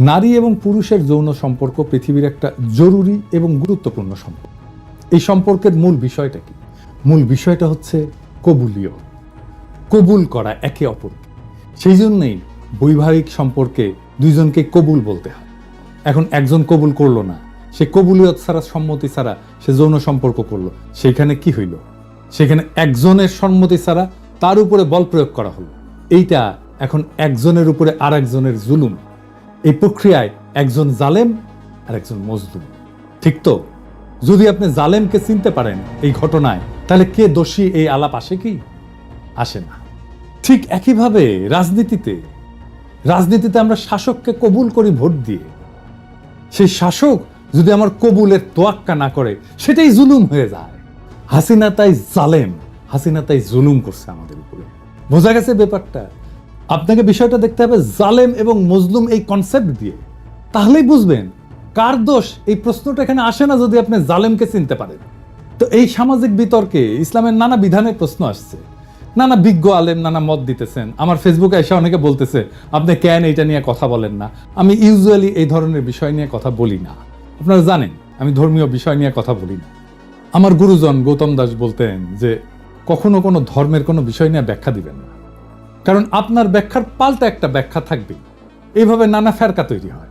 নারী এবং পুরুষের যৌন সম্পর্ক পৃথিবীর একটা জরুরি এবং গুরুত্বপূর্ণ সম্পর্ক। এই সম্পর্কের মূল বিষয়টা কি? মূল বিষয়টা হচ্ছে কবুলীয়। কবুল করা একে অপরকে। সেই জন্যই বৈবাহিক সম্পর্কে দুইজনকে কবুল বলতে হয়। এখন একজন কবুল করল না, সে কবুলিয়ত ছাড়া, সম্মতি ছাড়া সে যৌন সম্পর্ক করল। সেখানে কি হইল? সেখানে একজনের সম্মতি ছাড়া তার উপরে বল প্রয়োগ করা হলো। এইটা এখন একজনের উপরে আর একজনের জুলুম। এই প্রক্রিয়ায় একজন জালেম আর একজন মজলুম। ঠিক তো? যদি আপনি জালেমকে চিনতে পারেন এই ঘটনায়, তাহলে কে দোষী এই আলাপ আসে কি? আসে না। ঠিক একইভাবে রাজনীতিতে। রাজনীতিতে আমরা শাসককে কবুল করি ভোট দিয়ে। সেই শাসক যদি আমার কবুলের তোয়াক্কা না করে, সেটাই জুলুম হয়ে যায়। হাসিনা তাই জালেম, হাসিনা তাই জুলুম করছে আমাদের উপরে। বোঝা গেছে ব্যাপারটা? আপনাকে বিষয়টা দেখতে হবে জালেম এবং মজলুম এই কনসেপ্ট দিয়ে। তাহলেই বুঝবেন কার দোষ, এই প্রশ্নটা এখানে আসে না যদি আপনি জালেমকে চিনতে পারেন। তো এই সামাজিক বিতর্কে ইসলামের নানা বিধানের প্রশ্ন আসছে। নানা বিজ্ঞ আলেম, নানা মত দিতেছেন। আমার ফেসবুকে এসে অনেকে বলতেছে, আপনি কেন এইটা নিয়ে কথা বলেন না? আমি ইউজুয়ালি এই ধরনের বিষয় নিয়ে কথা বলি না। আপনারা জানেন, আমি ধর্মীয় বিষয় নিয়ে কথা বলি না। আমার গুরুজন গৌতম দাস বলতেন যে, কখনো কোনো ধর্মের কোনো বিষয় নিয়ে ব্যাখ্যা দিবেন না। কারণ আপনার ব্যাখ্যার পাল্টা একটা ব্যাখ্যা থাকবে। এইভাবে নানা ফেরকা তৈরি হয়।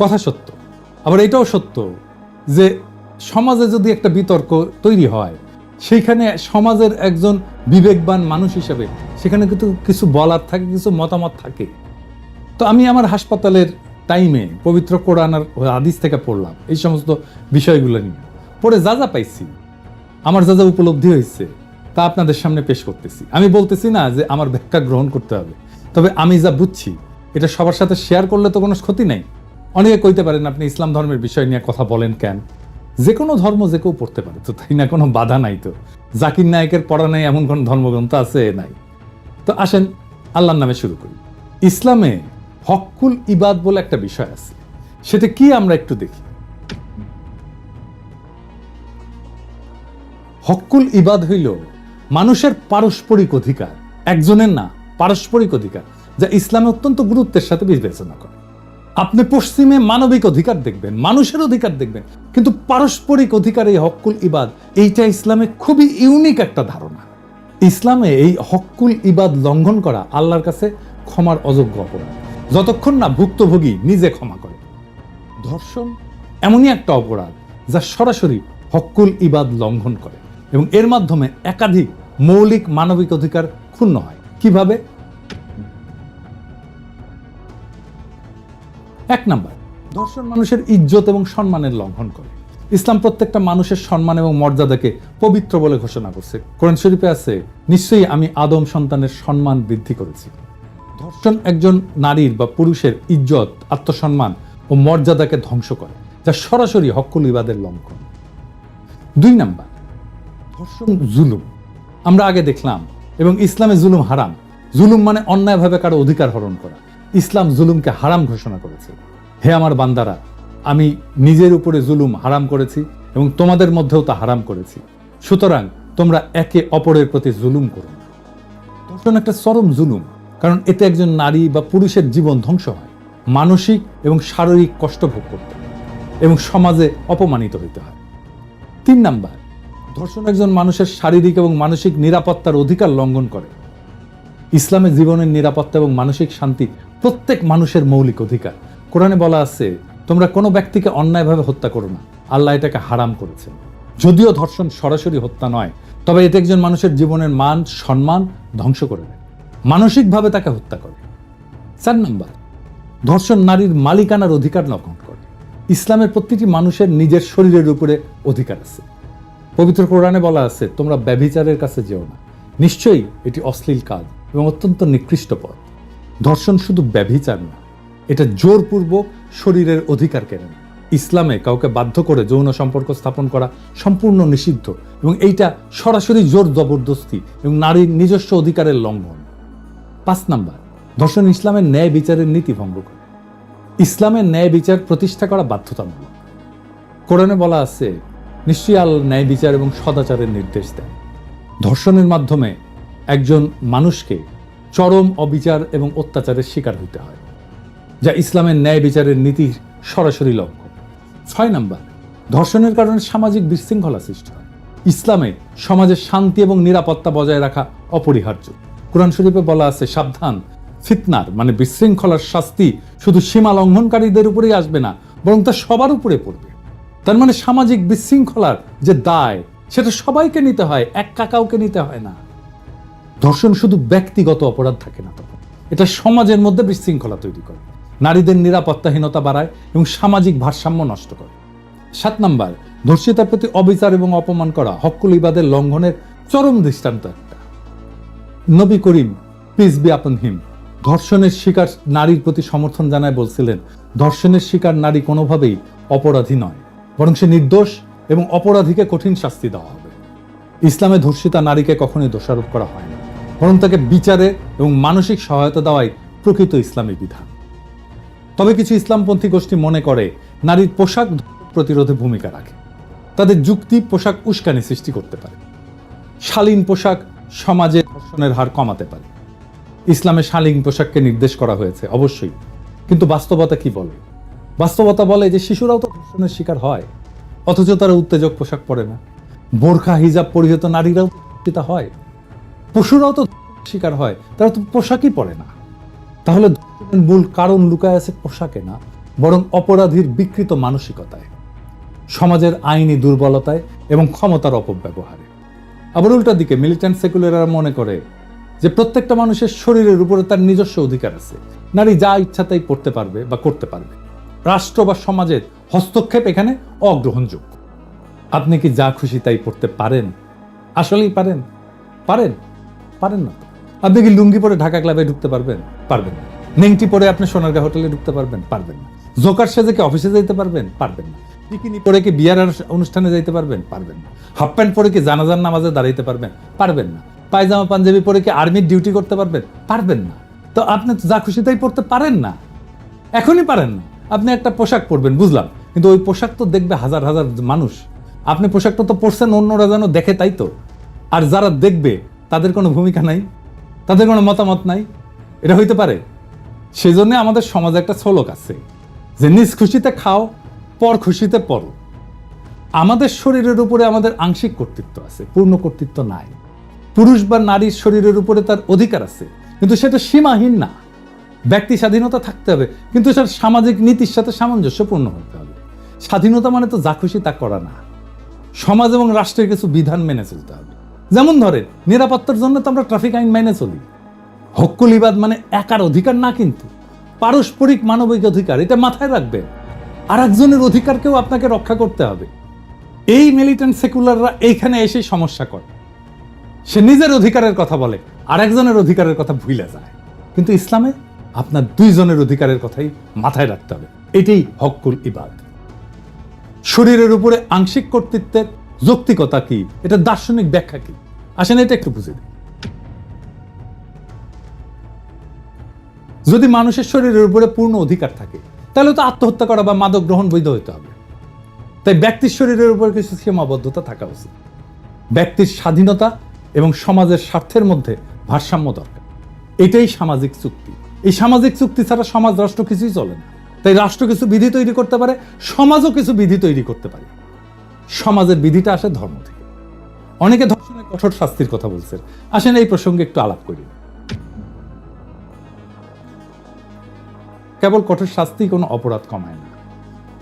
কথা সত্য। আবার এটাও সত্য যে সমাজে যদি একটা বিতর্ক তৈরি হয়, সেইখানে সমাজের একজন বিবেকবান মানুষ হিসেবে সেখানে কিন্তু কিছু বলার থাকে, কিছু মতামত থাকে। তো আমি আমার হাসপাতালের টাইমে পবিত্র কোরআন আর হাদিস থেকে পড়লাম, এই সমস্ত বিষয়গুলো নিয়ে। পড়ে যা যা পাইছি। আমার যা যা উপলব্ধি হয়েছে তা আপনাদের সামনে পেশ করতেছি। আমি বলতেছি না যে আমার ব্যাখ্যা গ্রহণ করতে হবে, তবে আমি যা বুঝছি, এটা সবার সাথে শেয়ার করলে তো কোনো ক্ষতি নেই। অনেকে কইতে পারেন, আপনি ইসলাম ধর্মের বিষয় নিয়ে কথা বলেন কেন? যে কোনো ধর্ম যে কেউ পড়তে পারে, তো তাই না? কোনো বাধা নাই তো। জাকির নায়কের পড়া নাই এমন কোন ধর্মগ্রন্থ আছে? নাই। তো আসেন, আল্লাহর নামে শুরু করি। ইসলামে হকুল ইবাদ বলে একটা বিষয় আছে। সেটা কি আমরা একটু দেখি। হকুল ইবাদ হইল মানুষের পারস্পরিক অধিকার, একজনের না, পারস্পরিক অধিকার, যা ইসলামে অত্যন্ত গুরুত্বের সাথে বিবেচনা করে। আপনি পশ্চিমে মানবিক অধিকার দেখবেন, মানুষের অধিকার দেখবেন, কিন্তু পারস্পরিক অধিকার, এই হকুল ইবাদ, এইটা ইসলামে খুবই ইউনিক একটা ধারণা। ইসলামে এই হকুল ইবাদ লঙ্ঘন করা আল্লাহর কাছে ক্ষমার অযোগ্য অপরাধ। যতক্ষণ না ভুক্তভোগী নিজে ক্ষমা করে। ধর্ষণ এমনই একটা অপরাধ যা সরাসরি হকুল ইবাদ লঙ্ঘন করে। এবং এর মাধ্যমে একাধিক মৌলিক মানবিক অধিকার ক্ষুণ্ণ হয়। কীভাবে? এক নাম্বার ধর্ষণ মানুষের ইজ্জত এবং সম্মানের লঙ্ঘন করে। ইসলাম প্রত্যেকটা মানুষের সম্মান এবং মর্যাদাকে পবিত্র বলে ঘোষণা করছে। কোরআন শরীফে আছে, নিশ্চয়ই আমি আদম সন্তানের সম্মান বৃদ্ধি করেছি। ধর্ষণ একজন নারীর বা পুরুষের ইজ্জত, আত্মসম্মান ও মর্যাদাকে ধ্বংস করে, যা সরাসরি হকুল ইবাদের লঙ্ঘন। দুই নাম্বার ধর্ষণ জুলুম। আমরা আগে দেখলাম, এবং ইসলামে জুলুম হারাম। জুলুম মানে অন্যায়ভাবে কারও অধিকার হরণ করা। ইসলাম জুলুমকে হারাম ঘোষণা করেছে। হে আমার বান্দারা, আমি নিজের উপরে জুলুম হারাম করেছি, এবং তোমাদের মধ্যেও তা হারাম করেছি। সুতরাং তোমরা একে অপরের প্রতি জুলুম করো ধর্ষণ একটা চরম জুলুম, কারণ এতে একজন নারী বা পুরুষের জীবন ধ্বংস হয়। মানসিক এবং শারীরিক কষ্ট ভোগ করতে হয়, এবং সমাজে অপমানিত হইতে হয়। তিন নাম্বার ধর্ষণ একজন মানুষের শারীরিক এবং মানসিক নিরাপত্তার অধিকার লঙ্ঘন করে। ইসলামে জীবনের নিরাপত্তা এবং মানসিক শান্তি প্রত্যেক মানুষের মৌলিক অধিকার। কোরআনে বলা আছে, তোমরা কোনো ব্যক্তিকে অন্যায়ভাবে হত্যা করো না। আল্লাহ এটাকে হারাম করেছেন। যদিও ধর্ষণ সরাসরি হত্যা নয়, তবে এতে একজন মানুষের জীবনের মান, সম্মান ধ্বংস করে দেয়। মানসিকভাবে তাকে হত্যা করে। চার নাম্বার, ধর্ষণ নারীর মালিকানার অধিকার লঙ্ঘন করে। ইসলামের প্রতিটি মানুষের নিজের শরীরের উপরে অধিকার আছে। পবিত্র কোরআনে বলা আছে, তোমরা ব্যভিচারের কাছে যেও না। নিশ্চয়ই এটি অশ্লীল কাজ এবং অত্যন্ত নিকৃষ্ট পথ। ধর্ষণ শুধু ব্যভিচার না, এটা জোরপূর্বক শরীরের অধিকার কেড়ে। ইসলামে কাউকে বাধ্য করে যৌন সম্পর্ক স্থাপন করা সম্পূর্ণ নিষিদ্ধ এবং এইটা সরাসরি জোর জবরদস্তি এবং নারীর নিজস্ব অধিকারের লঙ্ঘন। পাঁচ নাম্বার, ধর্ষণ ইসলামের ন্যায় বিচারের নীতি ভঙ্গ করে। ইসলামের ন্যায় বিচার প্রতিষ্ঠা করা বাধ্যতামূলক। কোরআনে বলা আছে নিশ্চয়ই আল্লাহ ন্যায় বিচার এবং সদাচারের নির্দেশ দেন। ধর্ষণের মাধ্যমে একজন মানুষকে চরম অবিচার এবং অত্যাচারের শিকার হইতে হয়, যা ইসলামের ন্যায় বিচারের নীতির সরাসরি লক্ষ্য। ছয় নাম্বার, ধর্ষণের কারণে সামাজিক বিশৃঙ্খলা সৃষ্টি হয়। ইসলামে সমাজের শান্তি এবং নিরাপত্তা বজায় রাখা অপরিহার্য। কোরআন শরীফে বলা আছে, সাবধান, ফিতনার মানে বিশৃঙ্খলার শাস্তি শুধু সীমা লঙ্ঘনকারীদের উপরেই আসবে না, বরং তা সবার উপরে পড়বে। তার মানে সামাজিক বিশৃঙ্খলার যে দায়, সেটা সবাইকে নিতে হয়, এক কাকাউকে নিতে হয় না। ধর্ষণ শুধু ব্যক্তিগত অপরাধ থাকে না তখন। এটা সমাজের মধ্যে বিশৃঙ্খলা তৈরি করে। নারীদের নিরাপত্তাহীনতা বাড়ায় এবং সামাজিক ভারসাম্য নষ্ট করে। সাত নম্বর, ধর্ষিতার প্রতি অবিচার এবং অপমান করা হকুল ইবাদের লঙ্ঘনের চরম দৃষ্টান্ত একটা। নবী করিম পিস বি আপন হিম ধর্ষণের শিকার নারীর প্রতি সমর্থন জানায় বলছিলেন, ধর্ষণের শিকার নারী কোনোভাবেই অপরাধী নয়। বরং সে নির্দোষ এবং অপরাধীকে কঠিন শাস্তি দেওয়া হবে। ইসলামে ধর্ষিতা নারীকে কখনোই দোষারোপ করা হয় না, বরং তাকে বিচারে এবং মানসিক সহায়তা দেওয়াই প্রকৃত ইসলামী বিধান। তবে কিছু ইসলামপন্থী গোষ্ঠী মনে করে, নারীর পোশাক প্রতিরোধে ভূমিকা রাখে। তাদের যুক্তি, পোশাক উস্কানি সৃষ্টি করতে পারে। শালীন পোশাক সমাজে ধর্ষণের হার কমাতে পারে। ইসলামে শালীন পোশাককে নির্দেশ করা হয়েছে, অবশ্যই। কিন্তু বাস্তবতা কি বলে? বাস্তবতা বলে যে শিশুরাও তো ধর্ষণের শিকার হয়, অথচ তারা উত্তেজক পোশাক পরে না। বোরখা, হিজাব পরিহিত নারীরাও ধর্ষিতা হয়, পশুরাও তো শিকার হয়, তারা তো পোশাকই পরে না। তাহলে মূল কারণ লুকায় আছে পোশাকে না, বরং অপরাধীর বিকৃত মানসিকতায়, সমাজের আইনি দুর্বলতায় এবং ক্ষমতার অপব্যবহারে। আবার উল্টা দিকে মিলিটেন্ট সেকুলাররা মনে করে যে প্রত্যেকটা মানুষের শরীরের উপরে তার নিজস্ব অধিকার আছে। নারী যা ইচ্ছা তাই করতে পারবে বা করতে পারবে। রাষ্ট্র বা সমাজের হস্তক্ষেপ এখানে অগ্রহণযোগ্য। আপনি কি যা খুশি তাই পড়তে পারেন? আসলেই পারেন। পারেন। পারেন না। আপনি কি লুঙ্গি পরে ঢাকা ক্লাবে ঢুকতে পারবেন? পারবেন না। নেংটি পরে আপনি সোনারগাঁ হোটেলে ঢুকতে পারবেন? পারবেন না। জোকার সেজে কি অফিসে যেতে পারবেন? পারবেন না। বিকিনি পরে কি বিয়ার অনুষ্ঠানে যাইতে পারবেন? পারবেন না। হাফ প্যান্ট পরে কি জানাজার নামাজে দাঁড়াইতে পারবেন? পারবেন না। পায়জামা, পাঞ্জাবি পরে কি আর্মির ডিউটি করতে পারবেন? পারবেন না। তো আপনি যা খুশি তাই পড়তে পারেন না। এখনই পারেন না। আপনি একটা পোশাক পরবেন, বুঝলাম। কিন্তু ওই পোশাক তো দেখবে হাজার হাজার মানুষ। আপনি পোশাকটা তো পরছেন, অন্যরা যেন দেখে, তাই তো? আর যারা দেখবে, তাদের কোনো ভূমিকা নাই? তাদের কোনো মতামত নাই? এটা হইতে পারে। সেই জন্য আমাদের সমাজে একটা শ্লোক আছে যে, নিজ খুশিতে খাও, পর খুশিতে পড়ো আমাদের শরীরের উপরে আমাদের আংশিক কর্তৃত্ব আছে, পূর্ণ কর্তৃত্ব নাই। পুরুষ বা নারীর শরীরের উপরে তার অধিকার আছে, কিন্তু সেটা সীমাহীন না। ব্যক্তি স্বাধীনতা থাকতে হবে। কিন্তু সেটা সামাজিক নীতির সাথে সামঞ্জস্যপূর্ণ হতে হবে। স্বাধীনতা মানে তো যা খুশি তা করা না। সমাজ এবং রাষ্ট্রের কিছু বিধান মেনে চলতে হবে। যেমন ধরে নিরাপত্তার জন্য তো আমরা ট্রাফিক আইন মেনে চলি। হক্কুলিবাদ মানে একার অধিকার না কিন্তু। পারস্পরিক মানবিক অধিকার, এটা মাথায় রাখবে আর একজনের অধিকারকেও আপনাকে রক্ষা করতে হবে। এই মিলিটেন্ট সেকুলাররা এইখানে এসে সমস্যা করে। সে নিজের অধিকারের কথা বলে আর একজনের অধিকারের কথা ভুলে যায়। কিন্তু ইসলামে আপনার দুইজনের অধিকারের কথাই মাথায় রাখতে হবে। এটাই হকুল ইবাদ। শরীরের উপরে আংশিক কর্তৃত্বের যৌক্তিকতা কি? এটা দার্শনিক ব্যাখ্যা কি? আসেন এটা একটু বুঝে যদি মানুষের শরীরের উপরে পূর্ণ অধিকার থাকে, তাহলে তো আত্মহত্যা করা বা মাদক গ্রহণ বৈধ হতে হবে। তাই ব্যক্তির শরীরের উপর কিছু সীমাবদ্ধতা থাকা উচিত। ব্যক্তির স্বাধীনতা এবং সমাজের স্বার্থের মধ্যে ভারসাম্য দরকার। এটাই সামাজিক চুক্তি। এই সামাজিক চুক্তি ছাড়া সমাজ রাষ্ট্র কিছুই চলে না। তাই রাষ্ট্র কিছু বিধি তৈরি করতে পারে, সমাজও কিছু বিধি তৈরি করতে পারে। সমাজের বিধিটা আসে ধর্ম থেকে। অনেকে ধর্ষণের কঠোর শাস্তির কথা বলছেন। আসেন এই প্রসঙ্গে একটু আলাপ করি। কেবল কঠোর শাস্তি কোনো অপরাধ কমায় না।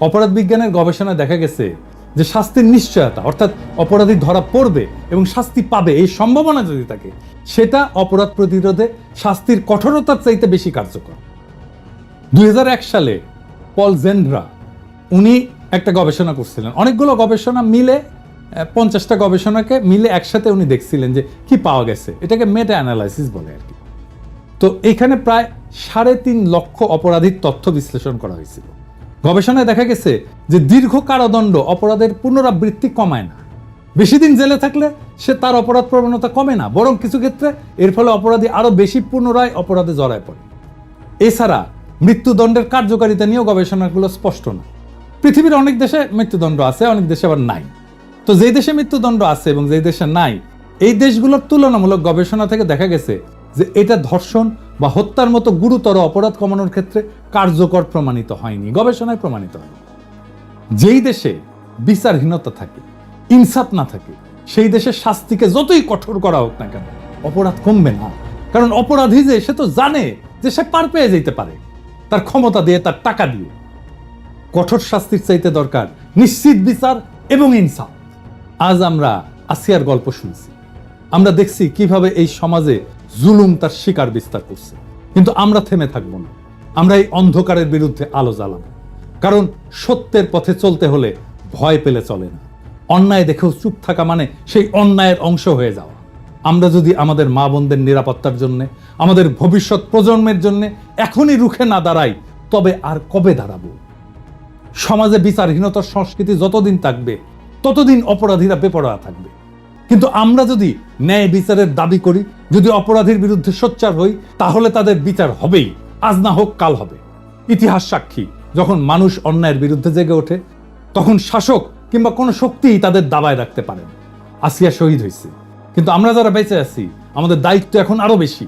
অপরাধ বিজ্ঞানের গবেষণায় দেখা গেছে যে শাস্তির নিশ্চয়তা, অর্থাৎ অপরাধী ধরা পড়বে এবং শাস্তি পাবে, এই সম্ভাবনা যদি থাকে সেটা অপরাধ প্রতিরোধে শাস্তির কঠোরতার চাইতে বেশি কার্যকর। দুই হাজার এক সালে পল জেনরা উনি একটা গবেষণা করছিলেন। অনেকগুলো গবেষণা মিলে পঞ্চাশটা গবেষণাকে মিলে একসাথে উনি দেখছিলেন যে কি পাওয়া গেছে। এটাকে মেটা অ্যানালাইসিস বলে আর কি। তো এখানে প্রায় সাড়ে তিন লক্ষ অপরাধীর তথ্য বিশ্লেষণ করা হয়েছিল। গবেষণায় দেখা গেছে যে দীর্ঘ কারাদণ্ড অপরাধের পুনরাবৃত্তি কমায় না। বেশি দিন জেলে থাকলে সে তার অপরাধ প্রবণতা কমে না, বরং কিছু ক্ষেত্রে এর ফলে অপরাধী আরও বেশি পুনরায় অপরাধে জড়ায় পড়ে। এছাড়া মৃত্যুদণ্ডের কার্যকারিতা নিয়েও গবেষণাগুলো স্পষ্ট না। পৃথিবীর অনেক দেশে মৃত্যুদণ্ড আছে, অনেক দেশে আবার নাই। তো যেই দেশে মৃত্যুদণ্ড আছে এবং যেই দেশে নাই, এই দেশগুলোর তুলনামূলক গবেষণা থেকে দেখা গেছে যে এটা ধর্ষণ বা হত্যার মতো গুরুতর অপরাধ কমানোর ক্ষেত্রে কার্যকর প্রমাণিত হয়নি, গবেষণায় প্রমাণিত হয়নি। যেই দেশে বিচারহীনতা থাকে, ইনসাফ না থাকে সেই দেশের শাস্তিকে যতই কঠোর করা হোক না কেন, অপরাধ কমবে না। কারণ অপরাধী যে, সে তো জানে যে সে পার পেয়ে যেতে পারে। তার ক্ষমতা দিয়ে, তার টাকা দিয়ে। কঠোর শাস্তির চাইতে দরকার নিশ্চিত বিচার এবং ইনসাফ। আজ আমরা আসিয়ার গল্প শুনছি। আমরা দেখছি কীভাবে এই সমাজে জুলুম তার শিকার বিস্তার করছে। কিন্তু আমরা থেমে থাকব না। আমরা এই অন্ধকারের বিরুদ্ধে আলো জ্বালাবো। কারণ সত্যের পথে চলতে হলে ভয় পেলে চলে না। অন্যায় দেখেও চুপ থাকা মানে সেই অন্যায়ের অংশ হয়ে যাওয়া। আমরা যদি আমাদের মা বোনদের নিরাপত্তার জন্য, আমাদের ভবিষ্যৎ প্রজন্মের জন্য এখনই রুখে না দাঁড়াই, তবে আর কবে দাঁড়াবো? সমাজে বিচারহীনতার সংস্কৃতি যতদিন থাকবে, ততদিন অপরাধীরা বেপরোয়া থাকবে। কিন্তু আমরা যদি ন্যায় বিচারের দাবি করি, যদি অপরাধীর বিরুদ্ধে সোচ্চার হই, তাহলে তাদের বিচার হবেই, আজ না হোক কাল হবে। ইতিহাস সাক্ষী, যখন মানুষ অন্যায়ের বিরুদ্ধে জেগে ওঠে, তখন শাসক কিংবা কোনো শক্তিই তাদের দাবায় রাখতে পারে আসিয়া শহীদ হয়েছে কিন্তু আমরা যারা বেঁচে আছি, আমাদের দায়িত্ব এখন আরও বেশি।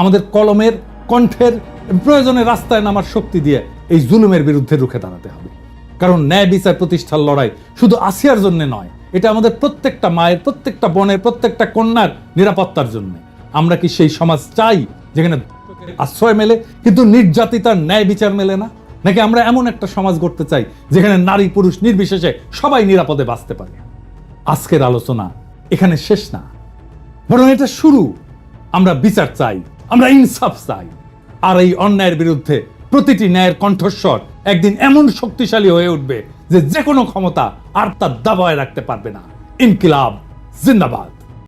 আমাদের কলমের, কণ্ঠের প্রয়োজনে রাস্তায় নামার শক্তি দিয়ে এই জুলুমের বিরুদ্ধে রুখে দাঁড়াতে হবে। কারণ ন্যায় বিচার প্রতিষ্ঠার লড়াই শুধু আসিয়ার জন্য নয়, এটা আমাদের প্রত্যেকটা মায়ের, প্রত্যেকটা বোনের, প্রত্যেকটা কন্যার নিরাপত্তার জন্য। আমরা কি সেই সমাজ চাই যেখানে আশ্রয় মেলে, কিন্তু নির্যাতিতার ন্যায় বিচার মেলে না? নাকি আমরা এমন একটা সমাজ গড়তে চাই যেখানে নারী পুরুষ নির্বিশেষে সবাই নিরাপদে বাঁচতে পারে? আজকের আলোচনা এখানে শেষ না। বরং এটা শুরু। আমরা বিচার চাই, আমরা ইনসাফ চাই। আর এই অন্যায়ের বিরুদ্ধে প্রতিটি ন্যায়ের কণ্ঠস্বর একদিন এমন শক্তিশালী হয়ে উঠবে যে যে কোনো ক্ষমতা আর তার দাবায় রাখতে পারবে না। ইনকিলাব, জিন্দাবাদ।